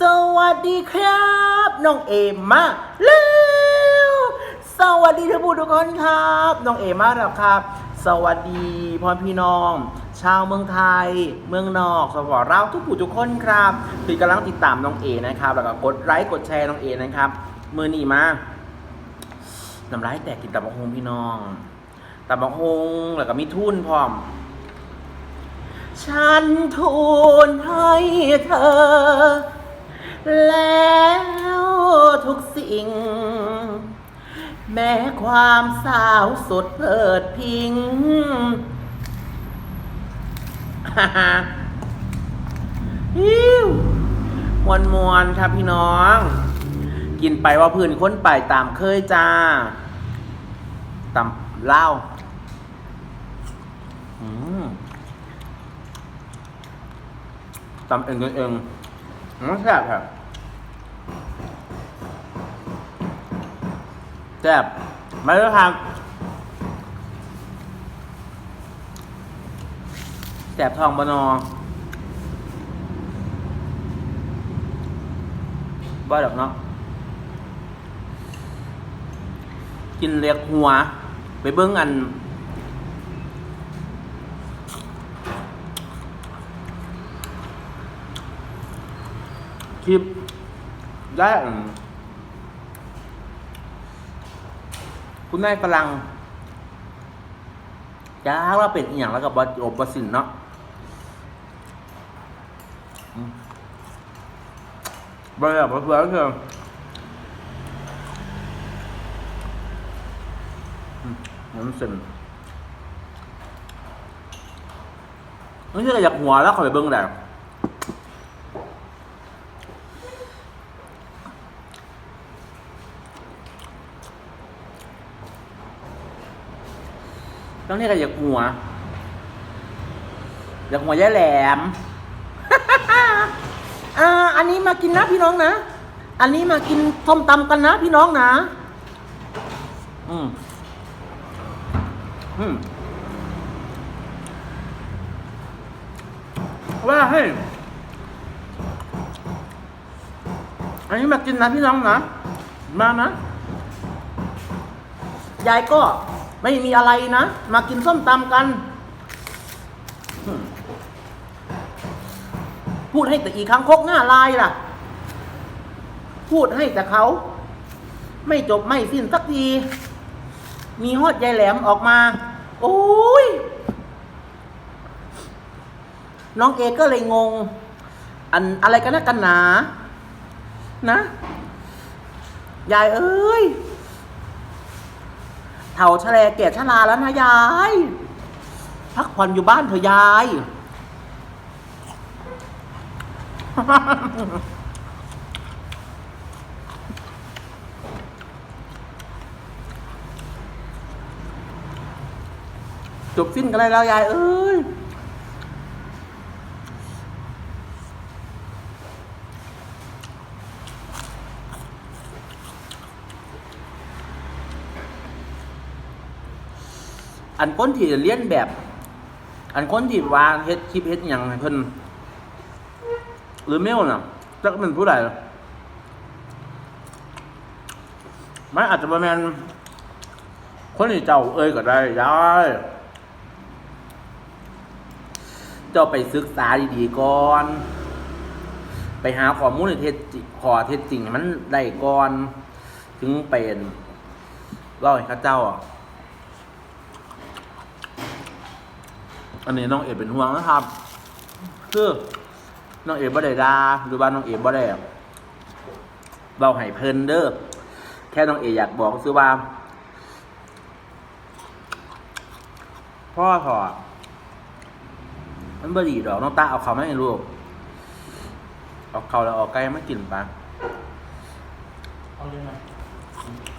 สวัสดีครับ น้องเอมมาแล้วสวัสดีทุกผู้ทุกคนครับ น้องเอมมาแล้วครับ สวัสดีพ่อพี่น้อง ชาวเมืองไทย เมืองนอกสปอร์เราทุกผู้ทุกคนครับที่กำลังติดตามน้องเอนะครับ แล้วก็กดไลค์กดแชร์น้องเอนะครับมือหนีมาน้ำลายแตกกินตับกฮงพี่น้องตับกฮงแล้วก็มีทุนพร้อมฉันทูลให้เธอ แล้วทุกสิ่ง แม้ความสาวสดเพิดพิงฮ่าฮ่าฮิวมวนมวนครับพี่น้อง กินไปว่าพื้นค้นไปตามเคยจ้าตามเหล้าอืมตำเองกินเอง อืมแซ่บครับแซ่บมาเลยครับแซ่บทองบนอบ่ดอกเนาะกินเรียกหัว ไปเบิ้งอัน คลิปได้คุณนายฝรั่งจ้าว่าเป็นอหย่างแล้วกับบอบบสินเนาะบริษัทเพื่อนเพื่อน้ำสินไม่ใช่อยากหัวแล้วเขอไปเบิ้งแหละ ต้องเรียกกันอยากหัว อยากหัวแยายแหลม อ่า อันนี้มากินนะพี่น้องนะ อันนี้มากินส้มตำกันนะพี่น้องนะ อืม อืม ว่าให้อันนี้มากินนะพี่น้องนะ มานะยายก็ ไม่มีอะไรนะ มากินส้มตำกัน พูดให้แต่อีกครั้งคกหน้าลายล่ะ พูดให้แต่เขา ไม่จบไม่สิ้นสักที มีฮอดยายแหลมออกมา โอ้ย น้องเอก็เลยงง อันอะไรกันนะกันหนา นะ ยายเอ้ย เถ่าชะแลแก่ชลาแล้วนะยาย พักผ่อนอยู่บ้านเถอะยาย จบสิ้นกันเลยแล้วยายเอ้ย อันคนที่เลียนแบบ อันคนที่วางเฮ็ดคลิปเฮ็ดอย่างให้เพิ่นหรือเมลน่ะจักเป็นผู้ใดไม่อาจจะประมาณคนที่เจ้าเอ้ยก็ได้ยายเจ้าไปศึกษาดีๆก่อน ไปหาข้อมูลในเท็จขอเท็จจริงมันได้ก่อน ถึงเป็นเล่าให้ข้าเจ้าอะ อันนี้น้องเอ๋เป็นห่วงนะครับ คือน้องเอ๋บ่ได้ดาหรือว่าน้องเอ๋บ่ได้เราให้เพิ่นเด้อแค่น้องเอ๋อยากบอกคือว่า พ่อถอดมันบ่ดีดอกน้องตาเอาเขาไม่ให้ลูกเอาเขาแล้วเออกไก่ไม่กินปะเอาเลยไหม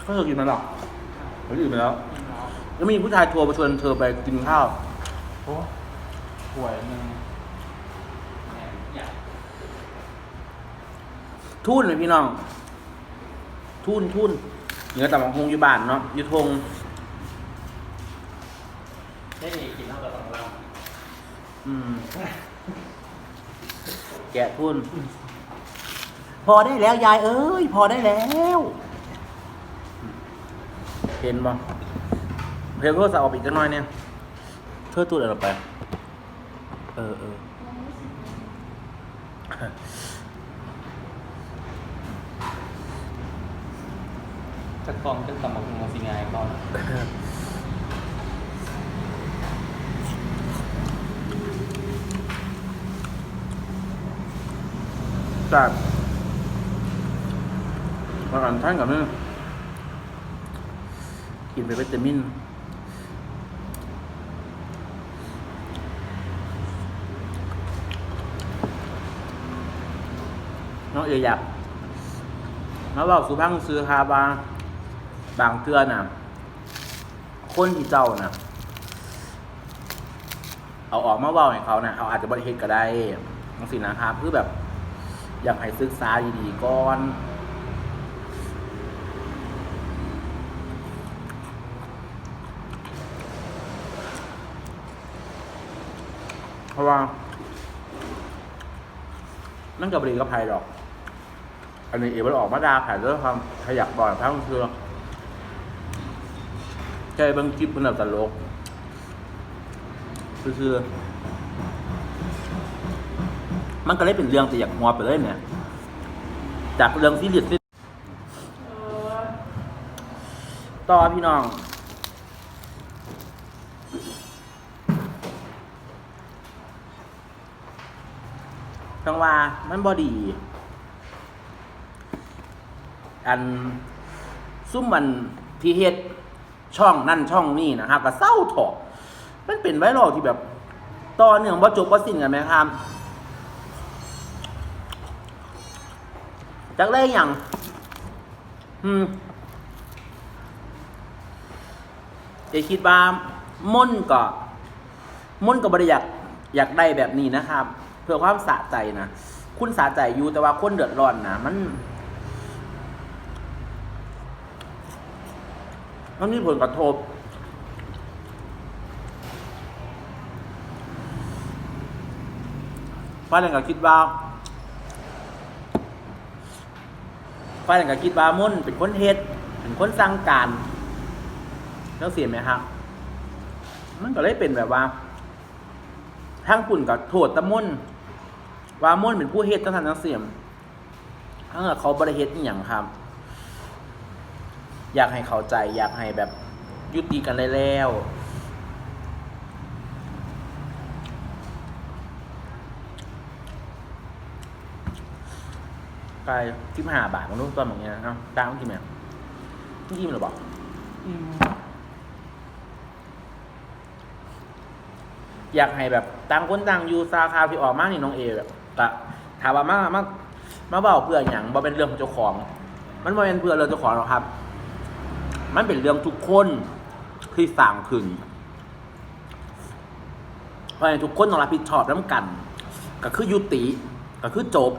ก็เธอกินมันหรอกเขากินไปแล้วแล้วมีผู้ชายโทรมาชวนเธอไปกินข้าว โอ้ป่วยหนึ่งทุนเลยพี่น้อง ทุนทุนเหนือแต่บางคงอยู่บ้านเนาะอยู่ทงได้ดีกินเท่ากับของเราอืม แกะทุนพอได้แล้วยายเอ้ย พอได้แล้ว เห็นบ่เพลงโทรศัพท์ออกอีกจังหน่อยเนี่ย เธอตูดอะไรไป เออเออจะกองจะตำบักหุ่งสิงายก่อนจากอาหารท่านกับนี่กินไปวิตามิน น้องเออยากมาบอกสุพังซื้อคาบาบางเทือน่ะ คนที่เจ้าน่ะ เอาออกมาเว่าให้เขานะเขาอาจจะบริเหตุก็ได้บางสินะครับคือแบบ อยากให้ศึกษาดีๆก่อนเพราะว่านั่นกับบรีกับไผ่ดอก อันนี้เอวันออกมาดาไผ่ด้วยความขยักบ่อยพังเชือใจบางคลิปมันแบบตลกคือมันก็เลยเป็นเรื่องแต่อยากมัวไปเลยเนี่ย จากเรื่องซีรีส์ต่อพี่น้อง จังว่ามันบอดี อันซุ่มมันที่เฮ็ดช่องนั่นช่องนี่นะครับก็เศร้าถอะมันเป็นไวรัลที่แบบต่อเนื่องบ่จบบ่สิ้นกันไหมครับจากได้อย่างอืมเอคิดว่ามุ่นก็มุ่นก็บริอยากอยากได้แบบนี้นะครับ เพื่อความสะใจนะ คุณสะใจอยู่แต่ว่าคนเดือดร้อนนะมัน มันมีผลกระทบฟ้าแรงก็คิดว่าฟ้าแรงก็คิดว่ามุ่นเป็นคนเฮ็ดเป็นคนสั่งการแล้วเสียไหมครับ มันก็เลยเป็นแบบว่าทางปุ่นกับโทษตะมุ่นว่ามุ่นเป็นผู้เฮ็ดตั้งแต่นักเสียมถ้าเกิดเขาบริเฮ็ดอหย่างครับ อยากให้เข้าใจ อยากให้แบบยุติกันได้แล้วกายทิมหาบาทมันรู้ตัวแบบนี้นะครับดังกี่แม่ที่อิ่มหรือเปล่าอืมอยากให้แบบต่างคนต่างอยู่ซาคาวที่ออกมานี่น้องเอแบบก็ถามว่ามามามาเบาเพื่ออย่างบ่เป็นเรื่องของเจ้าของ มันบ่เป็นเพื่อเรื่องเจ้าของหรอกครับ มันเป็นเรื่องทุกคนที่สั่งขึ้นเพราะฉะนั้นทุกคนต้องรับผิดชอบน้ำกัน ก็คือยุติ ก็คือจบ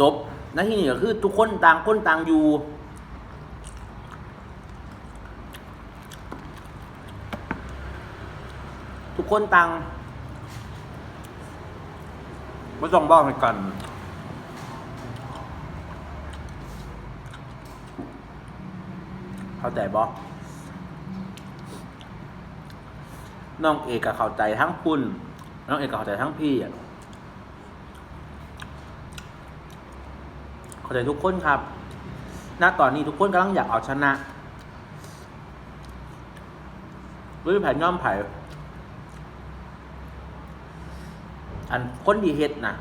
จบหน้าที่นี่ก็คือทุกคนต่างคนต่างอยู่ทุกคนต่างไม่ต้องบ้าให้กัน เข้าใจบอน้องเอกก็เข้าใจทั้งคุณ น้องเอกก็เข้าใจทั้งพี่อะเข้าใจทุกคนครับ ณ ตอนนี้ทุกคนกำลังอยากเอาชนะด้วยแผนย่อมไผ่อันคนดีเฮ็ดนะ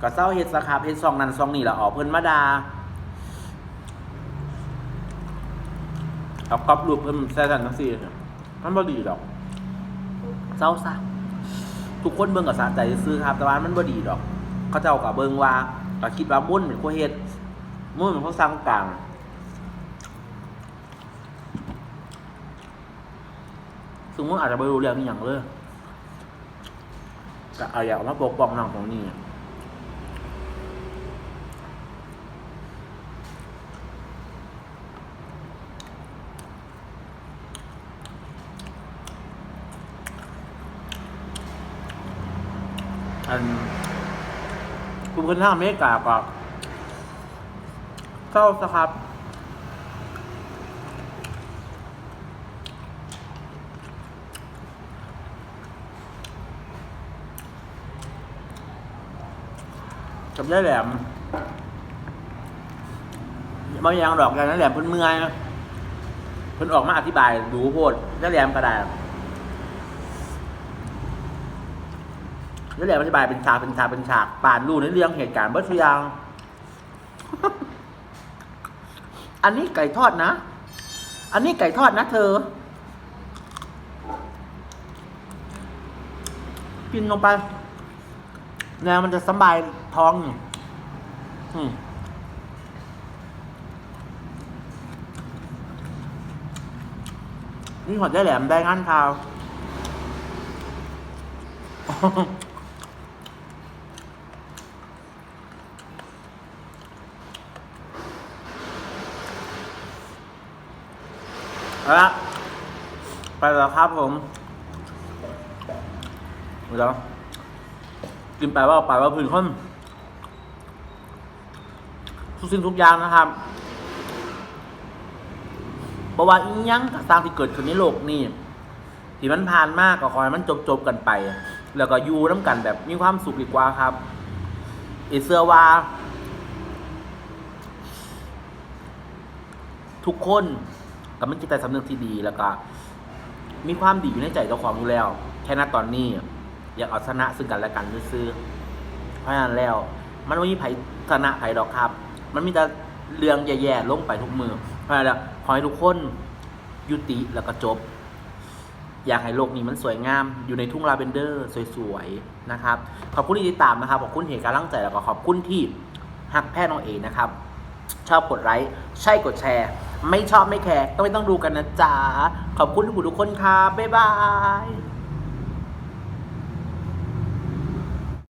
ก็เศร้าเฮ็ดสครับเฮ็ดซองนั้นซองนี่ละออกเพิ่นมาดา เอาก๊อปรูปเพิ่นใส่กันทั้งสี่เนี่ยมันบ่ดีดอกเศร้าซะทุกคนเบิ่งกับสะใจซื้อครับ แต่ว่ามันบ่ดีดอก เขาเจ้ากับเบิ่งว่าก็คิดว่ามุ่นเป็นคนเฮ็ดมุ่นเป็นคนสร้างกลางซึ่งมุ่นอาจจะบ่รู้เรื่องนี้อหย่างเลยก็เอาอยากเอามาปกป้องน้องของนี่ อันผู้คุณคนทางอเมริกาก็เศร้าสครับ กับยายแหลมบางอย่างดอกกันนั่นแหลมเพิ่นเมื่อยเพิ่นออกมาอธิบายดูโพดยายแหลมก็ได้ ยายแหลมอธิบายเป็นฉากเป็นฉากเป็นฉากป่านรู้ในเรื่องเหตุการณ์เบิดทุกอย่างอันนี้ไก่ทอดนะ อันนี้ไก่ทอดนะเธอ กินลงไปแนวมันจะสบายท้องอืมนี่หอดได้แหลมได้งานข่าว เอาละไปแล้วครับผมเดี๋ยวกินไปว่าไปว่าพื้นคนทุกสิ่งทุกอย่างนะครับเพราะว่าอีหยังต่างที่เกิดขึ้นในโลกนี่ที่มันผ่านมากก็ขอให้มันจบจบกันไป แล้วก็อยู่น้ำกันแบบมีความสุขดีกว่าครับเอเสื้อว่า ทุกคน ก็มันจิตใจสำนึกที่ดีแล้วก็ มีความดีอยู่ในใจเจ้าของอยู่แล้ว แค่นั้นตอนนี้ อยากเอาชนะซึ่งกันและกันซื้อเพราะฉะนั้นแล้ว มันไม่มีไผชนะไผดอกครับ มันมีแต่เรื่องแย่ๆลงไปทุกมือ เพราะฉะนั้นแล้วขอให้ทุกคนยุติแล้วก็จบ อยากให้โลกนี้มันสวยงาม อยู่ในทุ่งลาเวนเดอร์สวยๆนะครับ ขอบคุณที่ติดตามนะครับ ขอบคุณเหตุการณ์ร่างใจแล้วก็ขอบคุณที่หักแพ้น้องเอนะครับ ชอบกดไลค์ใช่กดแชร์ ไม่ชอบไม่แคร์ก็ไม่ต้องดูกันนะจ๊ะขอบคุณทุกคนทุกคนค่ะบ๊ายบาย